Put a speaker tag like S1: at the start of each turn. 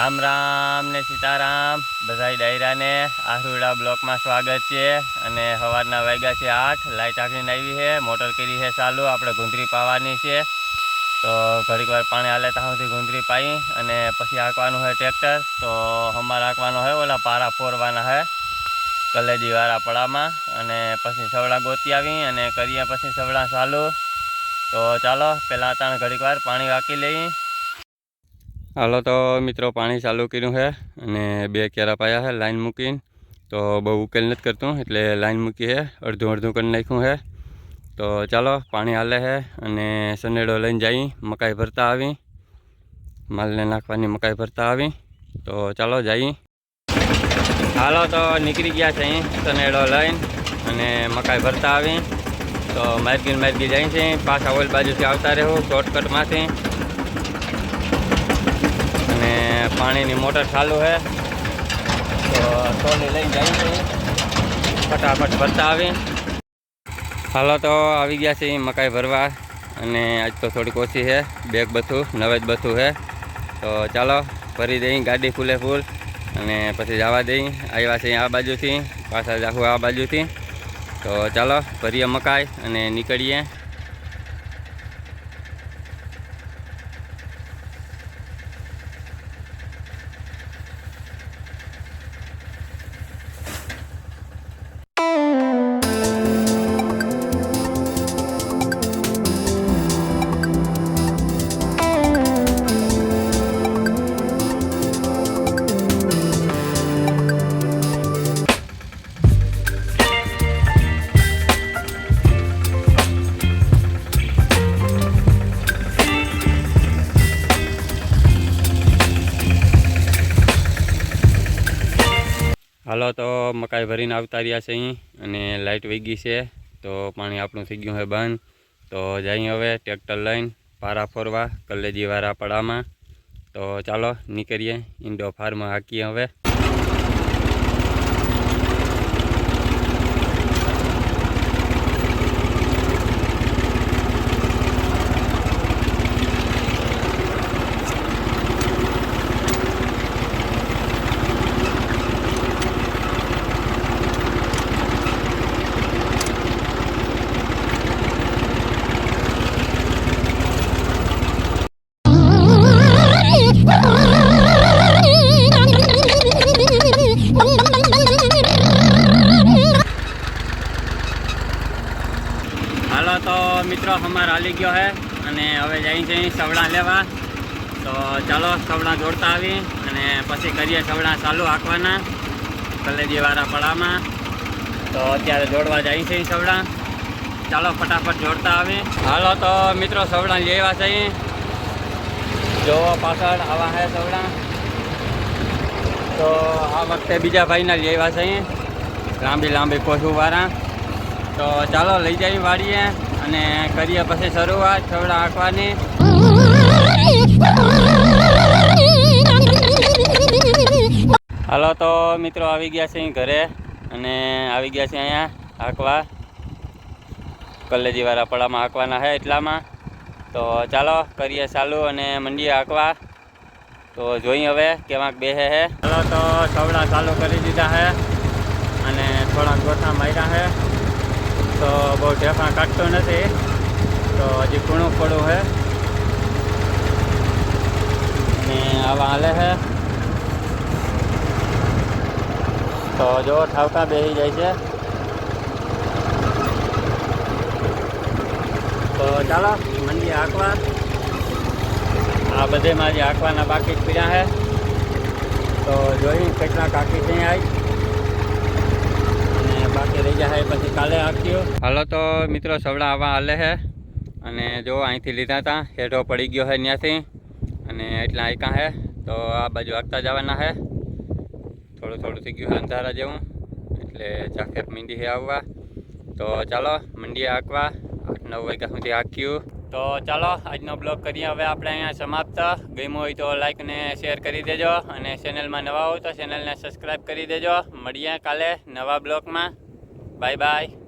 S1: રામ રામ ને સીતારામ. બધાય ડાયરાને આહરુડા બ્લોકમાં સ્વાગત છે અને સવારના વાગ્યા છે આઠ. લાઇટ આખીને આવી છે, મોટર કરી છે ચાલુ. આપણે ગુંદરી પાવાની છે. તો ઘડીક વાર પાણી હાલે ત્યાં સુધી ગુંદરી પાઈ અને પછી હાંકવાનું છે ટ્રેક્ટર. તો હમાર આંકવાનો હોય ઓલા પારા ફોરવાના છે કલેજીવાળા પડામાં અને પછી સવડા ગોતી આવી અને કરીએ પછી સવડા ચાલુ. તો ચાલો, પહેલાં ત્રણ ઘડીક વાર પાણી વાંકી લઈ. હાલો તો મિત્રો, પાણી ચાલુ કર્યું છે અને બે કેરા પાયા છે લાઈન મૂકીને. તો બહુ ઉકેલ નથી કરતું, એટલે લાઈન મૂકી છે, અડધું અડધું કરી નાખ્યું છે. તો ચાલો, પાણી હાલે છે અને સનેડો લઈને જઈ, મકાઈ ભરતા આવી. માલને નાખવાની મકાઈ ભરતા આવી. તો ચાલો જઈ. હાલો તો નીકળી ગયા છે અહીં સનેડો લઈને અને મકાઈ ભરતા આવી. તો માર્ગી માર્ગી જાય છે, પાછા ઓલ બાજુથી આવતા રહેવું શોર્ટકટમાંથી અને પાણીની મોટર ચાલુ છે. તો લઈને જઈ ફટાફટ ભરતા આવી હાલો તો આવી ગયા છે મકાઈ ભરવા. અને આજ તો થોડીક ઓછી છે. બેગ બથું નવે જ બથું છે. તો ચાલો ભરી દઈ ગાડી ફૂલે ફૂલ. અને પછી જવા દઈ. આવ્યા છે આ બાજુથી. પાછા જાખું આ બાજુથી. તો ચાલો ભરીએ મકાઈ અને નીકળીએ. હાલો, તો મકાઈ ભરીને આવતા રહ્યા છે અહીં અને લાઇટ વહી છે, તો પાણી આપણું થઈ ગયું છે બંધ. તો જઈ હવે ટ્રેક્ટર લઈને પારા ફોરવા, કલેજીવાળા પડામાં. તો ચાલો નીકળીએ ઇન્ડો ફાર્મ હાકીએ હવે. હાલો તો મિત્રો અમાર હાલી ગયો છે અને હવે જઈ છે સવડા લેવા. તો ચાલો સવડા જોડતા આવી અને પછી કરીએ સવડા ચાલુ હાંકવાના કલેજીવાળા પડામાં. તો અત્યારે જોડવા જાય છે સવડા. ચાલો ફટાફટ જોડતા આવી. હાલો તો મિત્રો, સવડા લેવા છે જોવો પાછળ, આવા હે સવડા. તો આ વખતે બીજા ભાઈના લેવા છે લાંબી લાંબી કોઠુંવાળા તો ચાલો લઈ જઈએ વાડીએ અને કરીએ પછી શરૂઆત સવડા આંકવાની હાલો તો મિત્રો આવી ગયા છે ઘરે અને આવી ગયા છે અહીંયા હાંકવા. કલેજીવાળા પડામાં હાંકવાના છે એટલામાં. તો ચાલો કરીએ ચાલુ અને મંડીએ આંકવા તો જોઈ હવે કેવાંક બેસે હે. ચાલો તો સવડા ચાલુ કરી દીધા હે અને થોડાક ગોથા માર્યા હે. તો બહુ ઢેફા કાઢતો નથી. તો હજી ઘણું પડું છે અને આવા હાલે છે તો જો ઠાવકા બેસી જાય છે. ચાલો, મંડી હાંકવા આ બધે મારી હાંકવાના બાકી જ પીડ્યા છે તો જોઈ, કેટલા કાકી ત્યાં આવી અને બાકી રહી જાય પછી કાલે હાંક્યું હાલો તો મિત્રો, સવડા આવા હાલે છે અને જો, અહીંથી લીધા હતા. હેઠો પડી ગયો છે ત્યાંથી અને એટલા આંકા છે તો આ બાજુ આંકતા જવાના છે થોડું થોડું થઈ ગયું અંધારા જેવું. એટલે જાફેર મીંડી છે આવવા. તો ચાલો મંડીએ આઠ નવ વાગ્યા સુધી હાંક્યું તો ચાલો, આજનો બ્લોગ કરીએ. હવે આપણે અહીંયા સમાપ્ત. ગમ્યું હોય તો લાઈક ને શેર કરી દેજો અને ચેનલમાં નવા હોય તો ચેનલને સબસ્ક્રાઈબ કરી દેજો. મળીએ કાલે નવા બ્લોગમાં. Bye bye